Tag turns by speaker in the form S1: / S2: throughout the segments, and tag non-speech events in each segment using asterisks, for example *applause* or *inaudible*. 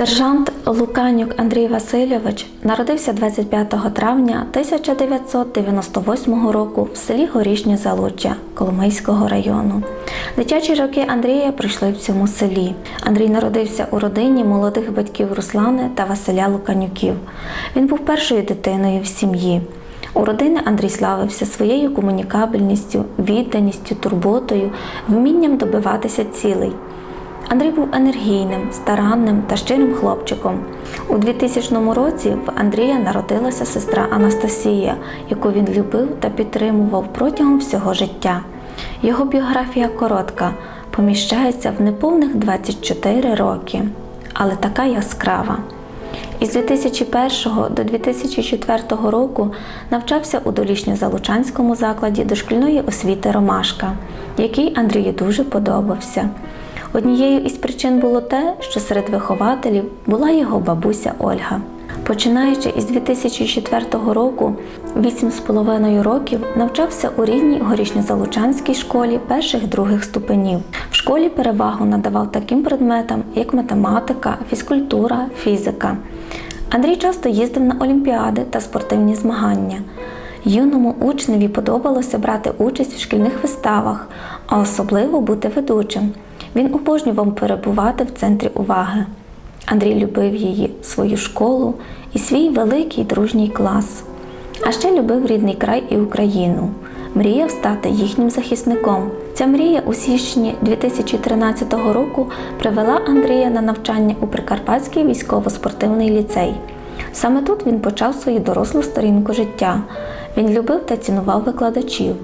S1: Сержант Луканюк Андрій Васильович народився 25 травня 1998 року в селі Горішнє Залуччя Коломийського району. Дитячі роки Андрія пройшли в цьому селі. Андрій народився у родині молодих батьків Руслани та Василя Луканюків. Він був першою дитиною в сім'ї. У родини Андрій славився своєю комунікабельністю, відданістю, турботою, вмінням добиватися цілей. Андрій був енергійним, старанним та щирим хлопчиком. У 2000 році в Андрія народилася сестра Анастасія, яку він любив та підтримував протягом всього життя. Його біографія коротка, поміщається в неповних 24 роки, але така яскрава. Із 2001 до 2004 року навчався у Долішньо-Залучанському закладі дошкільної освіти Ромашка, який Андрію дуже подобався. Однією із причин було те, що серед вихователів була його бабуся Ольга. Починаючи із 2004 року, 8,5 років навчався у рідній горішньозалучанській школі перших других ступенів. В школі перевагу надавав таким предметам, як математика, фізкультура, фізика. Андрій часто їздив на олімпіади та спортивні змагання. Юному учневі подобалося брати участь в шкільних виставах, а особливо бути ведучим. Він обожнював перебувати в центрі уваги. Андрій любив її, свою школу і свій великий дружній клас. А ще любив рідний край і Україну. Мріяв стати їхнім захисником. Ця мрія у січні 2013 року привела Андрія на навчання у Прикарпатський військово-спортивний ліцей. Саме тут він почав свою дорослу сторінку життя. Він любив та цінував викладачів.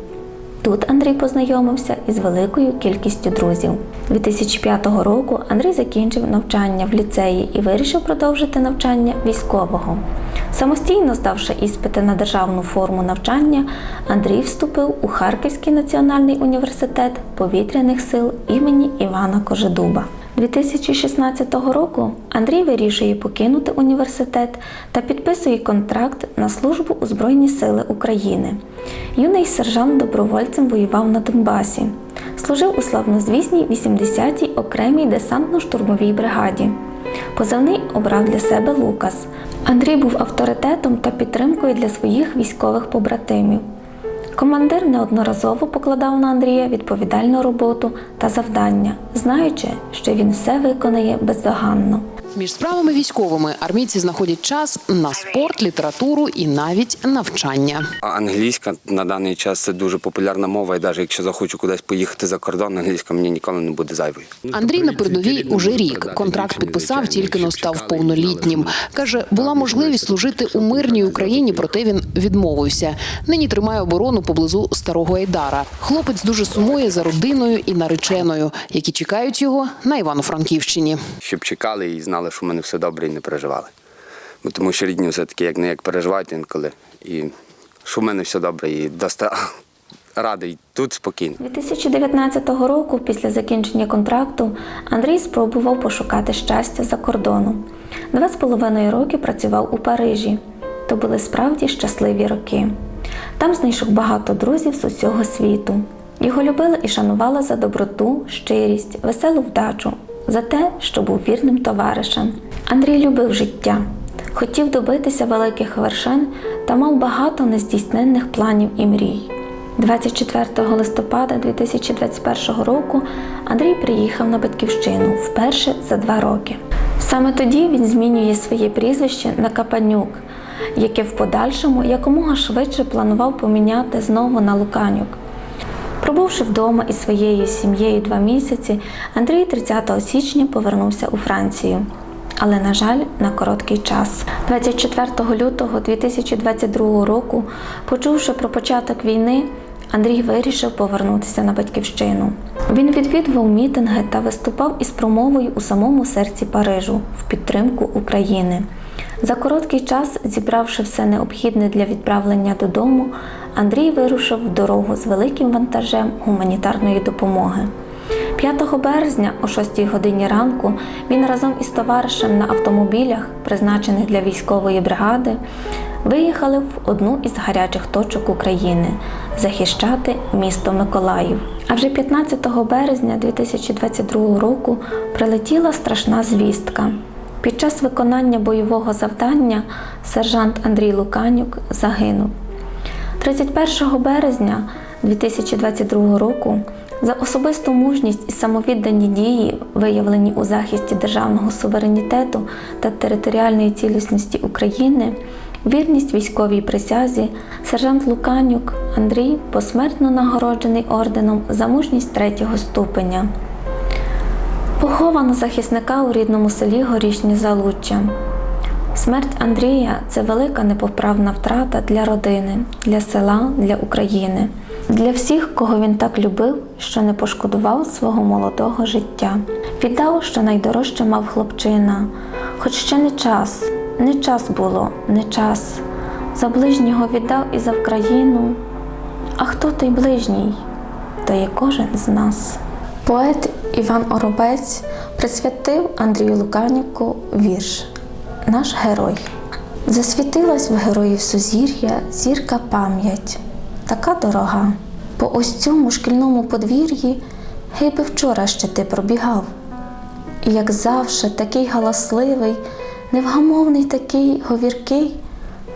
S1: Тут Андрій познайомився із великою кількістю друзів. 2005 року Андрій закінчив навчання в ліцеї і вирішив продовжити навчання військового. Самостійно здавши іспити на державну форму навчання, Андрій вступив у Харківський національний університет повітряних сил імені Івана Кожедуба. 2016 року Андрій вирішує покинути університет та підписує контракт на службу у Збройні Сили України. Юний сержант добровольцем воював на Донбасі. Служив у славнозвісній 80-й окремій десантно-штурмовій бригаді. Позивний обрав для себе Лукас. Андрій був авторитетом та підтримкою для своїх військових побратимів. Командир неодноразово покладав на Андрія відповідальну роботу та завдання, знаючи, що він все виконає бездоганно.
S2: Між справами військовими армійці знаходять час на спорт, літературу і навіть навчання.
S3: Англійська на даний час це дуже популярна мова, і навіть якщо захочу кудись поїхати за кордон, англійська мені ніколи не буде зайвою.
S2: Андрій на передовій уже рік. Контракт підписав, тільки но став повнолітнім. каже, була можливість служити у мирній Україні, проте він відмовився. Нині тримає оборону поблизу старого Айдара. Хлопець дуже сумує за родиною і нареченою, які чекають його на Івано-Франківщині.
S3: Щоб чекали і знали, що в мене все добре і не переживали. Бо тому що рідні все-таки як не як переживають інколи. І що в мене все добре, і доста *laughs* радий тут спокійно.
S1: 2019 року, після закінчення контракту, Андрій спробував пошукати щастя за кордоном. Два з половиною роки працював у Парижі. То були справді щасливі роки. Там знайшов багато друзів з усього світу. Його любили і шанували за доброту, щирість, веселу вдачу, за те, що був вірним товаришем. Андрій любив життя, хотів добитися великих вершин та мав багато нездійсненних планів і мрій. 24 листопада 2021 року Андрій приїхав на батьківщину вперше за два роки. Саме тоді він змінює своє прізвище на Капанюк, яке в подальшому якомога швидше планував поміняти знову на Луканюк. Пробувши вдома із своєю сім'єю два місяці, Андрій 30 січня повернувся у Францію. Але, на жаль, на короткий час. 24 лютого 2022 року, почувши про початок війни, Андрій вирішив повернутися на батьківщину. Він відвідував мітинги та виступав із промовою у самому серці Парижу в підтримку України. За короткий час, зібравши все необхідне для відправлення додому, Андрій вирушив в дорогу з великим вантажем гуманітарної допомоги. 5 березня о 6 годині ранку він разом із товаришем на автомобілях, призначених для військової бригади, виїхали в одну із гарячих точок України захищати місто Миколаїв. А вже 15 березня 2022 року прилетіла страшна звістка. Під час виконання бойового завдання сержант Андрій Луканюк загинув. 31 березня 2022 року за особисту мужність і самовіддані дії, виявлені у захисті державного суверенітету та територіальної цілісності України, вірність військовій присязі, сержант Луканюк Андрій посмертно нагороджений орденом за мужність третього ступеня. Поховано захисника у рідному селі Горішнє Залуччя. Смерть Андрія це велика непоправна втрата для родини, для села, для України, для всіх, кого він так любив, що не пошкодував свого молодого життя. Віддав, що найдорожче мав хлопчина, хоч ще не час, не час було, не час. За ближнього віддав і за Вкраїну. А хто той ближній? То є кожен з нас. Поет Іван Оробець присвятив Андрію Луканюку вірш Наш герой. Засвітилась в героїв сузір'я зірка пам'ять, така дорога. По ось цьому шкільному подвір'ї гей би вчора ще ти пробігав. І як завше, такий галасливий, невгамовний такий говіркий,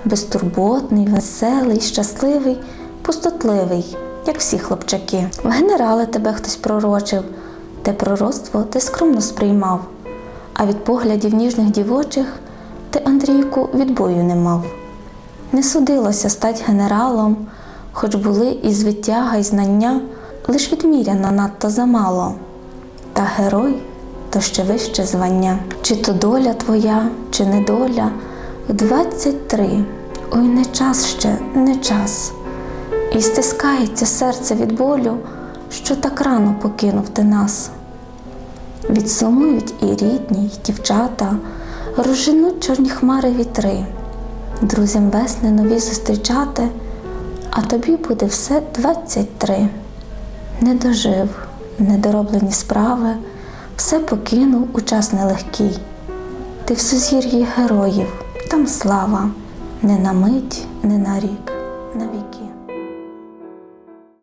S1: безтурботний, веселий, щасливий, пустотливий, як всі хлопчаки. В генерали тебе хтось пророчив, те пророцтво ти скромно сприймав, а від поглядів ніжних дівочих ти, Андрійку, відбою не мав. Не судилося стать генералом, хоч були і звитяга, і знання, лиш відміряно надто замало. Та герой то ще вище звання. Чи то доля твоя, чи не доля, в двадцять три. Ой, не час ще, не час. І стискається серце від болю, що так рано покинув ти нас. Відсумують і рідні, й дівчата, розженуть чорні хмари вітри, друзям весни нові зустрічати, а тобі буде все двадцять три. Не дожив, недороблені справи, все покинув у час нелегкий. Ти в сузір'ї героїв, там слава, не на мить, не на рік, на віки.